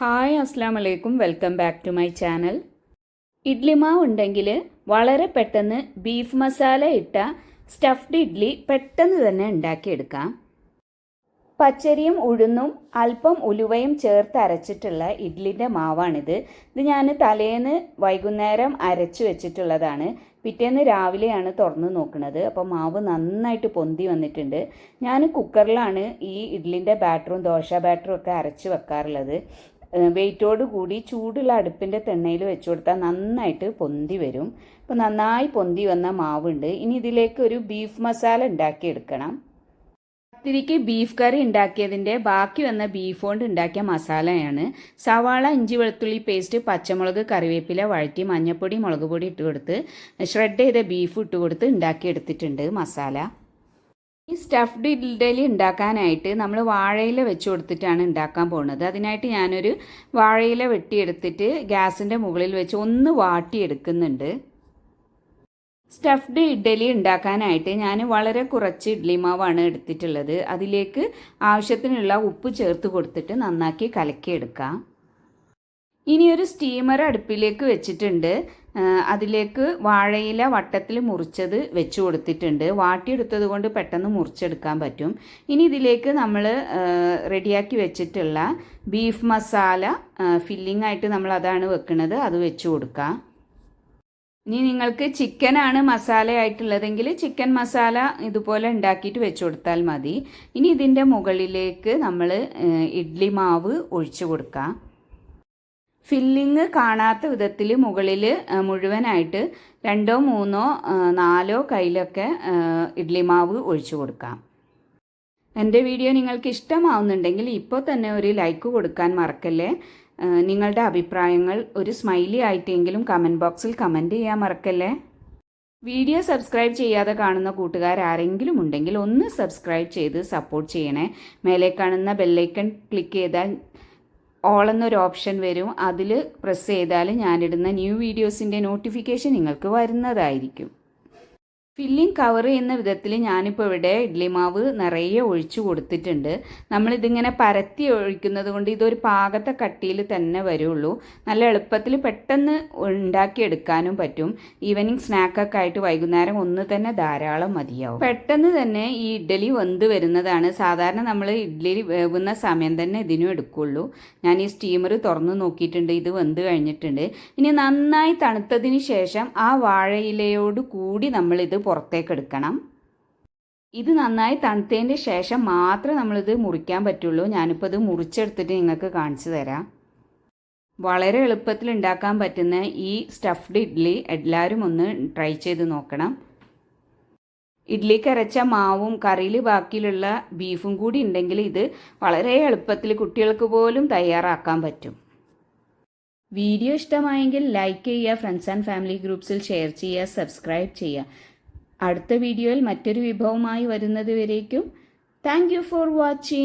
Hi അസ്സാം വലൈക്കും welcome back to my channel. Idli മാവ് ഉണ്ടെങ്കിൽ വളരെ പെട്ടെന്ന് ബീഫ് മസാല ഇട്ട സ്റ്റഫ്ഡ് ഇഡ്ലി പെട്ടെന്ന് തന്നെ ഉണ്ടാക്കിയെടുക്കാം. പച്ചരിയും ഉഴുന്നും അല്പം ഉലുവയും ചേർത്ത് അരച്ചിട്ടുള്ള ഇഡ്ലിന്റെ മാവാണിത്. ഇത് ഞാൻ തലേന്ന് വൈകുന്നേരം അരച്ചു വെച്ചിട്ടുള്ളതാണ്. പിറ്റേന്ന് രാവിലെയാണ് തുറന്ന് നോക്കുന്നത് അപ്പോൾ മാവ് നന്നായിട്ട് പൊന്തി വന്നിട്ടുണ്ട്. ഞാൻ കുക്കറിലാണ് ഈ ഇഡ്ലിന്റെ ബാറ്ററും ദോശ ബാറ്ററും ഒക്കെ അരച്ച് വെക്കാറുള്ളത്. വെയിറ്റോട് കൂടി ചൂടുള്ള അടുപ്പിന്റെ തെണ്ണയിൽ വെച്ച് കൊടുത്താൽ നന്നായിട്ട് പൊന്തി വരും. അപ്പോൾ നന്നായി പൊന്തി വന്ന മാവുണ്ട്. ഇനി ഇതിലേക്ക് ഒരു ബീഫ് മസാല ഉണ്ടാക്കിയെടുക്കണം പത്തിരിക്ക് ബീഫ് കറി ഉണ്ടാക്കിയതിന്റെ ബാക്കി വന്ന ബീഫ് കൊണ്ട് ഉണ്ടാക്കിയ മസാലയാണ് സവാള ഇഞ്ചി വെളുത്തുള്ളി പേസ്റ്റ് പച്ചമുളക് കറിവേപ്പില വഴറ്റി മഞ്ഞൾപ്പൊടി മുളക് പൊടി ഇട്ട് കൊടുത്ത് ഷ്രെഡ് ചെയ്ത ബീഫ് ഇട്ട് കൊടുത്ത് ഉണ്ടാക്കിയെടുത്തിട്ടുണ്ട് മസാല ഈ സ്റ്റഫ്ഡ് ഇഡ്ഡലി ഉണ്ടാക്കാനായിട്ട് നമ്മൾ വാഴയില വെച്ച് കൊടുത്തിട്ടാണ് ഉണ്ടാക്കാൻ പോകുന്നത്. അതിനായിട്ട് ഞാനൊരു വാഴയില വെട്ടിയെടുത്തിട്ട് ഗ്യാസിന്റെ മുകളിൽ വെച്ച് ഒന്ന് വാട്ടിയെടുക്കുന്നുണ്ട്. സ്റ്റഫ്ഡ് ഇഡ്ഡലി ഉണ്ടാക്കാനായിട്ട് ഞാൻ വളരെ കുറച്ച് ഇഡ്ഡലി മാവാണ് എടുത്തിട്ടുള്ളത്. അതിലേക്ക് ആവശ്യത്തിനുള്ള ഉപ്പ് ചേർത്ത് കൊടുത്തിട്ട് നന്നാക്കി കലക്കിയെടുക്കാം. ഇനി ഒരു സ്റ്റീമർ അടുപ്പിലേക്ക് വെച്ചിട്ടുണ്ട്. അതിലേക്ക് വാഴയില വട്ടത്തിൽ മുറിച്ചത് വെച്ച് കൊടുത്തിട്ടുണ്ട്. വാട്ടിയെടുത്തത് കൊണ്ട് പെട്ടെന്ന് മുറിച്ചെടുക്കാൻ പറ്റും. ഇനി ഇതിലേക്ക് നമ്മൾ റെഡിയാക്കി വെച്ചിട്ടുള്ള ബീഫ് മസാല ഫില്ലിംഗ് ആയിട്ട് നമ്മൾ അതാണ് വെക്കുന്നത്. അത് വെച്ച് കൊടുക്കാം. ഇനി നിങ്ങൾക്ക് ചിക്കനാണ് മസാല ആയിട്ടുള്ളതെങ്കിൽ ചിക്കൻ മസാല ഇതുപോലെ ഉണ്ടാക്കിയിട്ട് വെച്ച് കൊടുത്താൽ മതി. ഇനി ഇതിന്റെ മുകളിലേക്ക് നമ്മൾ ഇഡ്ലി മാവ് ഒഴിച്ചു കൊടുക്കാം. ഫില്ലിങ് കാണാത്ത വിധത്തിൽ മുകളിൽ മുഴുവനായിട്ട് രണ്ടോ മൂന്നോ നാലോ കയ്യിലൊക്കെ ഇഡ്ലി മാവ് ഒഴിച്ചു കൊടുക്കാം. എന്റെ വീഡിയോ നിങ്ങൾക്ക് ഇഷ്ടമാവുന്നുണ്ടെങ്കിൽ ഇപ്പോൾ തന്നെ ഒരു ലൈക്ക് കൊടുക്കാൻ മറക്കല്ലേ? നിങ്ങളുടെ അഭിപ്രായങ്ങൾ ഒരു സ്മൈലി ആയിട്ടെങ്കിലും കമന്റ് ബോക്സിൽ കമന്റ് ചെയ്യാൻ മറക്കല്ലേ? വീഡിയോ സബ്സ്ക്രൈബ് ചെയ്യാതെ കാണുന്ന കൂട്ടുകാർ ആരെങ്കിലും ഉണ്ടെങ്കിൽ ഒന്ന് സബ്സ്ക്രൈബ് ചെയ്ത് സപ്പോർട്ട് ചെയ്യണേ. മേലെ കാണുന്ന ബെല്ലൈക്കൺ ക്ലിക്ക് ചെയ്താൽ ഓൾ എന്നൊരു ഓപ്ഷൻ വരും. അതിൽ പ്രസ് ചെയ്താൽ ഞാനിടുന്ന ന്യൂ വീഡിയോസിന്റെ നോട്ടിഫിക്കേഷൻ നിങ്ങൾക്ക് വരുന്നതായിരിക്കും. ഫില്ലിംഗ് കവർ ചെയ്യുന്ന വിധത്തിൽ ഞാനിപ്പോൾ ഇവിടെ ഇഡ്ലി മാവ് നിറയെ ഒഴിച്ചു കൊടുത്തിട്ടുണ്ട്. നമ്മളിതിങ്ങനെ പരത്തി ഒഴിക്കുന്നത് കൊണ്ട് ഇതൊരു പാകത്തെ കട്ടിയിൽ തന്നെ വരുള്ളൂ. നല്ല എളുപ്പത്തിൽ പെട്ടെന്ന് ഉണ്ടാക്കിയെടുക്കാനും പറ്റും. ഈവനിങ് സ്നാക്കൊക്കെ ആയിട്ട് വൈകുന്നേരം ഒന്ന് തന്നെ ധാരാളം മതിയാവും. പെട്ടെന്ന് തന്നെ ഈ ഇഡ്ഡലി വെന്ത് വരുന്നതാണ്. സാധാരണ നമ്മൾ ഇഡ്ഡലി വേവുന്ന സമയം തന്നെ ഇതിനും എടുക്കുള്ളൂ. ഞാൻ ഈ സ്റ്റീമർ തുറന്ന് നോക്കിയിട്ടുണ്ട്. ഇത് വെന്ത് കഴിഞ്ഞിട്ടുണ്ട്. ഇനി നന്നായി തണുത്തതിന് ശേഷം ആ വാഴയിലയോട് കൂടി നമ്മളിത് പുറത്തേക്ക് എടുക്കണം ഇത് നന്നായി തണുത്തതിന് ശേഷം മാത്രമേ നമ്മളിത് മുറിക്കാൻ പറ്റുള്ളൂ. ഞാനിപ്പോൾ ഇത് മുറിച്ചെടുത്തിട്ട് നിങ്ങൾക്ക് കാണിച്ചു തരാം. വളരെ എളുപ്പത്തിൽ ഉണ്ടാക്കാൻ പറ്റുന്ന ഈ സ്റ്റഫ്ഡ് ഇഡ്ഡലി എല്ലാവരും ഒന്ന് ട്രൈ ചെയ്ത് നോക്കണം. ഇഡ്ഡലി അരച്ച മാവും കറിയിൽ ബാക്കിയിലുള്ള ബീഫും കൂടി ഉണ്ടെങ്കിൽ ഇത് വളരെ എളുപ്പത്തിൽ കുട്ടികൾക്ക് പോലും തയ്യാറാക്കാൻ പറ്റും. വീഡിയോ ഇഷ്ടമായെങ്കിൽ ലൈക്ക് ചെയ്യുക ഫ്രണ്ട്സ് ആൻഡ് ഫാമിലി ഗ്രൂപ്പ്സിൽ ഷെയർ ചെയ്യുക സബ്സ്ക്രൈബ് ചെയ്യുക. അടുത്ത വീഡിയോയിൽ മറ്റൊരു വിഭവമായി വരുന്നത് വരേക്കും. Thank for watching